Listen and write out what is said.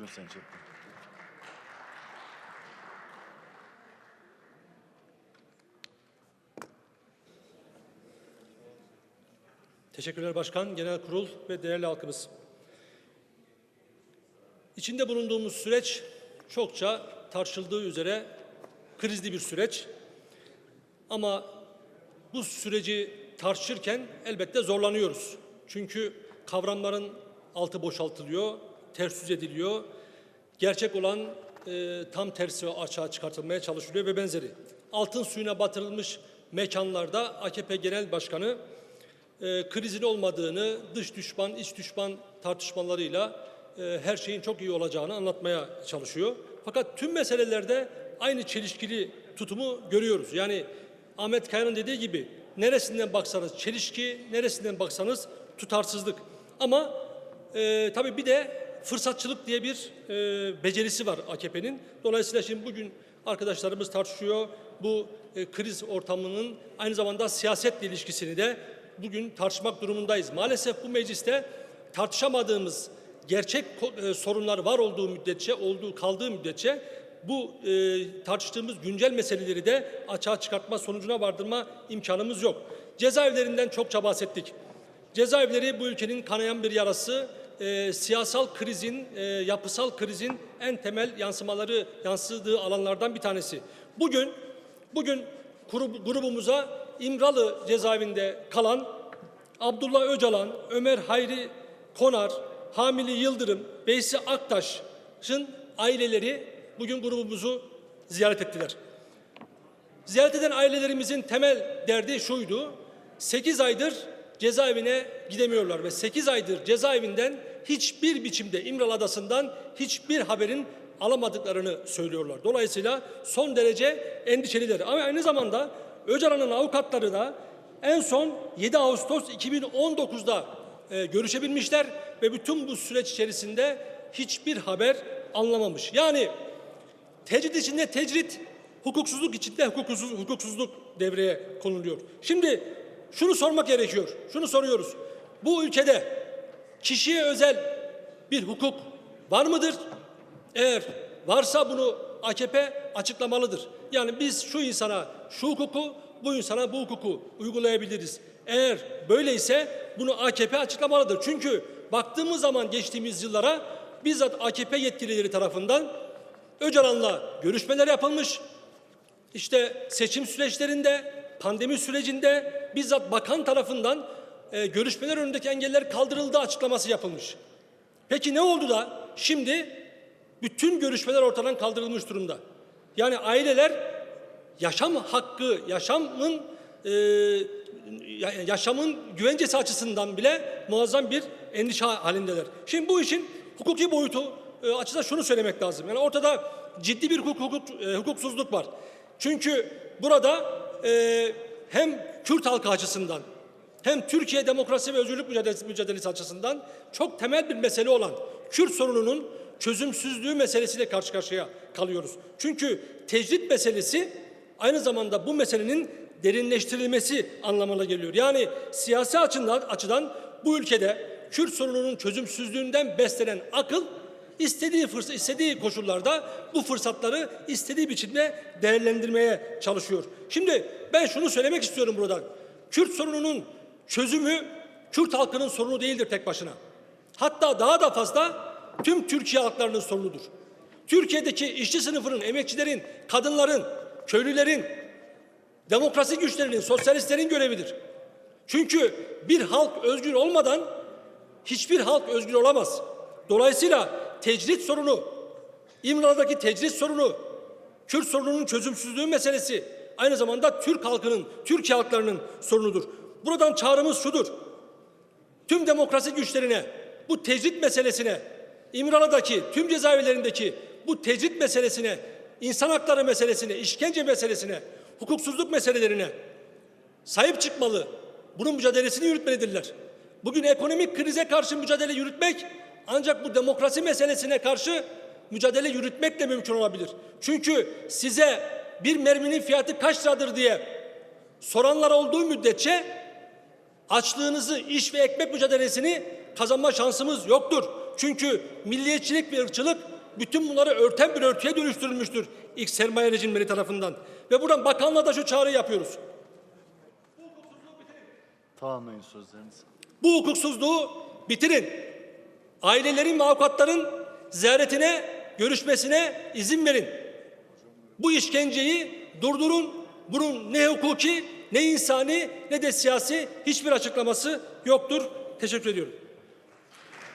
Buyurun Sayın Çetin. Teşekkürler Başkan, Genel Kurul ve değerli halkımız. İçinde bulunduğumuz süreç çokça tartışıldığı üzere krizli bir süreç. Ama bu süreci tartışırken elbette zorlanıyoruz. Çünkü kavramların altı boşaltılıyor, ters yüz ediliyor. Gerçek olan e, tam tersi açığa çıkartılmaya çalışılıyor ve benzeri. Altın suyuna batırılmış mekanlarda AKP Genel Başkanı e, krizin olmadığını, dış düşman, iç düşman tartışmalarıyla e, her şeyin çok iyi olacağını anlatmaya çalışıyor. Fakat tüm meselelerde aynı çelişkili tutumu görüyoruz. Yani Ahmet Kaya'nın dediği gibi neresinden baksanız çelişki, neresinden baksanız tutarsızlık. Ama e, tabii bir de fırsatçılık diye bir e, becerisi var AKP'nin. Dolayısıyla şimdi bugün arkadaşlarımız tartışıyor. Bu e, kriz ortamının aynı zamanda siyasetle ilişkisini de bugün tartışmak durumundayız. Maalesef bu mecliste tartışamadığımız gerçek e, sorunlar var olduğu müddetçe, olduğu kaldığı müddetçe bu e, tartıştığımız güncel meseleleri de açığa çıkartma sonucuna vardırma imkanımız yok. Cezaevlerinden çokça bahsettik. Cezaevleri bu ülkenin kanayan bir yarası, e, siyasal krizin, e, yapısal krizin en temel yansımaları yansıdığı alanlardan bir tanesi. Bugün bugün grup- grubumuza İmralı cezaevinde kalan Abdullah Öcalan, Ömer Hayri Konar, Hamili Yıldırım, Veysi Aktaş'ın aileleri bugün grubumuzu ziyaret ettiler. Ziyaret eden ailelerimizin temel derdi şuydu. 8 aydır cezaevine gidemiyorlar ve 8 aydır cezaevinden hiçbir biçimde İmralı Adası'ndan hiçbir haberin alamadıklarını söylüyorlar. Dolayısıyla son derece endişeliler. Ama aynı zamanda Öcalan'ın avukatları da en son 7 Ağustos 2019'da e, görüşebilmişler ve bütün bu süreç içerisinde hiçbir haber anlamamış. Yani Tecrit içinde tecrit, hukuksuzluk içinde hukuksuzluk, hukuksuzluk devreye konuluyor. Şimdi şunu sormak gerekiyor. Şunu soruyoruz. Bu ülkede kişiye özel bir hukuk var mıdır? Eğer varsa bunu AKP açıklamalıdır. Yani biz şu insana şu hukuku, bu insana bu hukuku uygulayabiliriz. Eğer böyleyse bunu AKP açıklamalıdır. Çünkü baktığımız zaman geçtiğimiz yıllara bizzat AKP yetkilileri tarafından Öcalan'la görüşmeler yapılmış. İşte seçim süreçlerinde, pandemi sürecinde bizzat bakan tarafından e, görüşmeler önündeki engeller kaldırıldı açıklaması yapılmış. Peki ne oldu da şimdi bütün görüşmeler ortadan kaldırılmış durumda? Yani aileler yaşam hakkı, yaşamın e, ya- yaşamın güvencesi açısından bile muazzam bir endişe halindeler. Şimdi bu işin hukuki boyutu e, açıdan şunu söylemek lazım. Yani ortada ciddi bir hukuk, hukuk e, hukuksuzluk var. Çünkü burada e, hem Kürt halkı açısından hem Türkiye demokrasi ve özgürlük mücadelesi, açısından çok temel bir mesele olan Kürt sorununun çözümsüzlüğü meselesiyle karşı karşıya kalıyoruz. Çünkü tecrit meselesi aynı zamanda bu meselenin derinleştirilmesi anlamına geliyor. Yani siyasi açıdan, açıdan bu ülkede Kürt sorununun çözümsüzlüğünden beslenen akıl istediği fırsat, istediği koşullarda bu fırsatları istediği biçimde değerlendirmeye çalışıyor. Şimdi ben şunu söylemek istiyorum buradan. Kürt sorununun çözümü Kürt halkının sorunu değildir tek başına. Hatta daha da fazla tüm Türkiye halklarının sorunudur. Türkiye'deki işçi sınıfının, emekçilerin, kadınların, köylülerin, demokrasi güçlerinin, sosyalistlerin görevidir. Çünkü bir halk özgür olmadan hiçbir halk özgür olamaz. Dolayısıyla tecrit sorunu, İmralı'daki tecrit sorunu, Kürt sorununun çözümsüzlüğü meselesi aynı zamanda Türk halkının, Türkiye halklarının sorunudur. Buradan çağrımız şudur. Tüm demokrasi güçlerine, bu tecrit meselesine, İmralı'daki, tüm cezaevlerindeki bu tecrit meselesine, insan hakları meselesine, işkence meselesine, hukuksuzluk meselelerine sahip çıkmalı. Bunun mücadelesini yürütmelidirler. Bugün ekonomik krize karşı mücadele yürütmek ancak bu demokrasi meselesine karşı mücadele yürütmek de mümkün olabilir. Çünkü size bir merminin fiyatı kaç liradır diye soranlar olduğu müddetçe açlığınızı, iş ve ekmek mücadelesini kazanma şansımız yoktur. Çünkü milliyetçilik ve ırkçılık bütün bunları örten bir örtüye dönüştürülmüştür ilk sermaye rejimleri tarafından. Ve buradan bakanlığa da şu çağrıyı yapıyoruz. Tamamlayın sözlerinizi. Bu hukuksuzluğu bitirin. Ailelerin ve avukatların ziyaretine, görüşmesine izin verin. Bu işkenceyi durdurun. Bunun ne hukuki, ne insani, ne de siyasi hiçbir açıklaması yoktur. Teşekkür ediyorum.